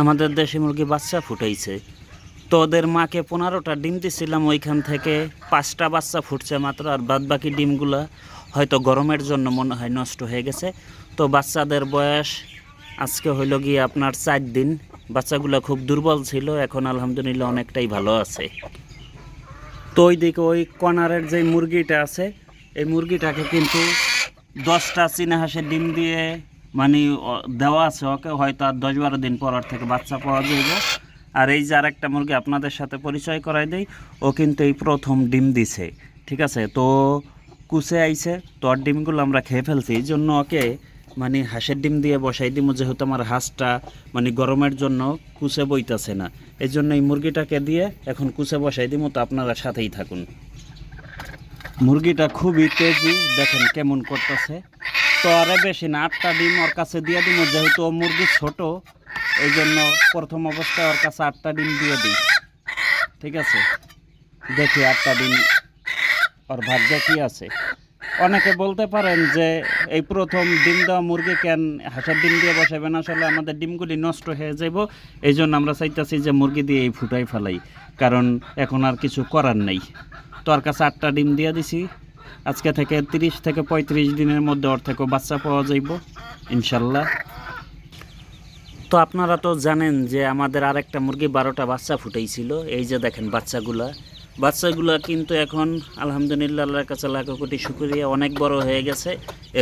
আমাদের দেশি মুরগি বাচ্চা ফুটাইছে। তো ওদের মাকে পনেরোটা ডিম দিছিলাম ওইখান থেকে পাঁচটা বাচ্চা ফুটছে মাত্র, আর বাদ বাকি ডিমগুলো হয়তো গরমের জন্য মনে হয় নষ্ট হয়ে গেছে। তো বাচ্চাদের বয়স আজকে হইল গিয়ে আপনার চার দিন। বাচ্চাগুলো খুব দুর্বল ছিল, এখন আলহামদুলিল্লাহ অনেকটাই ভালো আছে। তো ওই দিকে ওই কর্নারের যে মুরগিটা আছে, এই মুরগিটাকে কিন্তু দশটা চীনা হাঁসের ডিম দিয়ে মানে দেওয়া আছে ওকে, হয়তো আর দশ বারো দিন পর থেকে বাচ্চা পাওয়া যাইব। আর এই যে আরেকটা মুরগি আপনাদের সাথে পরিচয় করাই দেই, ও কিন্তু এই প্রথম ডিম দিছে, ঠিক আছে? তো কুচে আইছে, তো আর ডিমগুলো আমরা খেয়ে ফেলছি। এই জন্য ওকে মানে হাঁসের ডিম দিয়ে বসাই দিব যেহেতু আমার হাঁসটা মানে গরমের জন্য কুচে বইতাছে না। এই জন্য এই মুরগিটাকে দিয়ে এখন কুচে বসাই দিব তো আপনারা সাথেই থাকুন। মুরগিটা খুবই তেজি, দেখেন কেমন করতেছে। তো আরে বেশি না, আটটা ডিম ওর কাছে দিয়ে দিব যেহেতু ও মুরগি ছোট, এই জন্য প্রথম অবস্থায় ওর কাছে আটটা ডিম দিয়ে দিই। ঠিক আছে? দেখি আটটা ডিম ওর ভাগ্যে কি আছে। অনেকে বলতে পারেন যে এই প্রথম ডিম দেওয়া মুরগি কেন হাঁসের ডিম দিয়ে বসাবেন আসলে আমাদের ডিমগুলি নষ্ট হয়ে যাব এই জন্য আমরা চাইতেছি যে মুরগি দিয়ে এই ফুটাই ফেলাই, কারণ এখন আর কিছু করার নেই। তো ওর কাছে আটটা ডিম দিয়ে দিছি। আজকে থেকে তিরিশ থেকে পঁয়ত্রিশ দিনের মধ্যে ওর থেকে বাচ্চা পাওয়া যাইব, ইনশাল্লাহ। তো আপনারা তো জানেন যে আমাদের আরেকটা মুরগি বারোটা বাচ্চা ফুটাইছিল, এই যে দেখেন বাচ্চাগুলা। বাচ্চাগুলা কিন্তু এখন আলহামদুলিল্লাহ আল্লাহর কাছে লাখ কোটি শুক্রিয়া, অনেক বড় হয়ে গেছে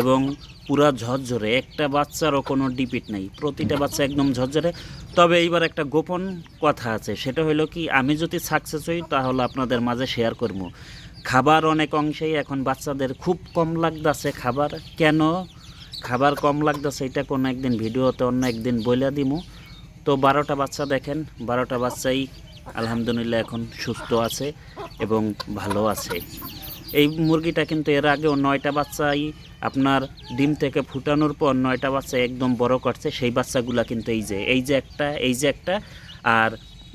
এবং পুরা ঝরঝরে, একটা বাচ্চারও কোনো ডিপিট নেই, প্রতিটা বাচ্চা একদম ঝরঝরে। তবে এইবার একটা গোপন কথা আছে, সেটা হলো কি, আমি যদি সাকসেস হই তাহলে আপনাদের মাঝে শেয়ার করব। খাবার অনেক অংশেই এখন বাচ্চাদের খুব কম লাগতেছে খাবার। কেন? খাবার কম লাগতেছে, এটা কোনো একদিন ভিডিওতে অন্য একদিন বইলা দিমু। তো বারোটা বাচ্চা দেখেন, বারোটা বাচ্চাই আলহামদুলিল্লাহ এখন সুস্থ আছে এবং ভালো আছে। এই মুরগিটা কিন্তু এর আগেও নয়টা বাচ্চাই আপনার ডিম থেকে ফুটানোর পর নয়টা বাচ্চা একদম বড় করছে, সেই বাচ্চাগুলা কিন্তু এই যে এই যে একটা, এই যে একটা, আর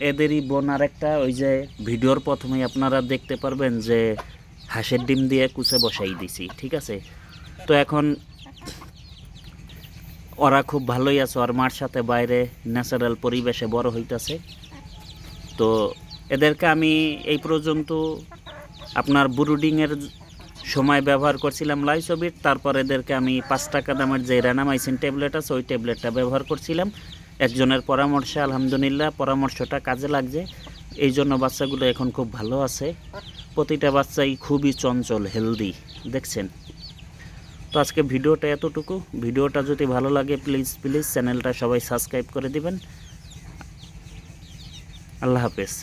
এদেরই বোন আর একটা ওই যে ভিডিওর প্রথমেই আপনারা দেখতে পারবেন যে হাঁসের ডিম দিয়ে কুচে বসাই দিছি, ঠিক আছে? তো এখন ওরা খুব ভালোই আছে, ওর মার সাথে বাইরে ন্যাচারাল পরিবেশে বড় হইতাছে। তো এদেরকে আমি এই পর্যন্ত আপনার ব্রুডিংয়ের সময় ব্যবহার করছিলাম লাইসোবিট, তারপর এদেরকে আমি পাঁচ টাকা দামের যে র্যানামাইসিন ট্যাবলেট আছে, ওই ট্যাবলেটটা ব্যবহার করছিলাম। একজনের পরামর্শে আলহামদুলিল্লাহ, পরামর্শটা কাজে লাগছে। এই জন্য বাচ্চাগুলো এখন খুব ভালো আছে। প্রতিটা বাচ্চাই খুবই চঞ্চল হেলদি দেখছেন? তো আজকে ভিডিওটা এতটুকু। ভিডিওটা যদি ভালো লাগে প্লিজ প্লিজ চ্যানেলটা সবাই সাবস্ক্রাইব করে দিবেন। আল্লাহ হাফেজ।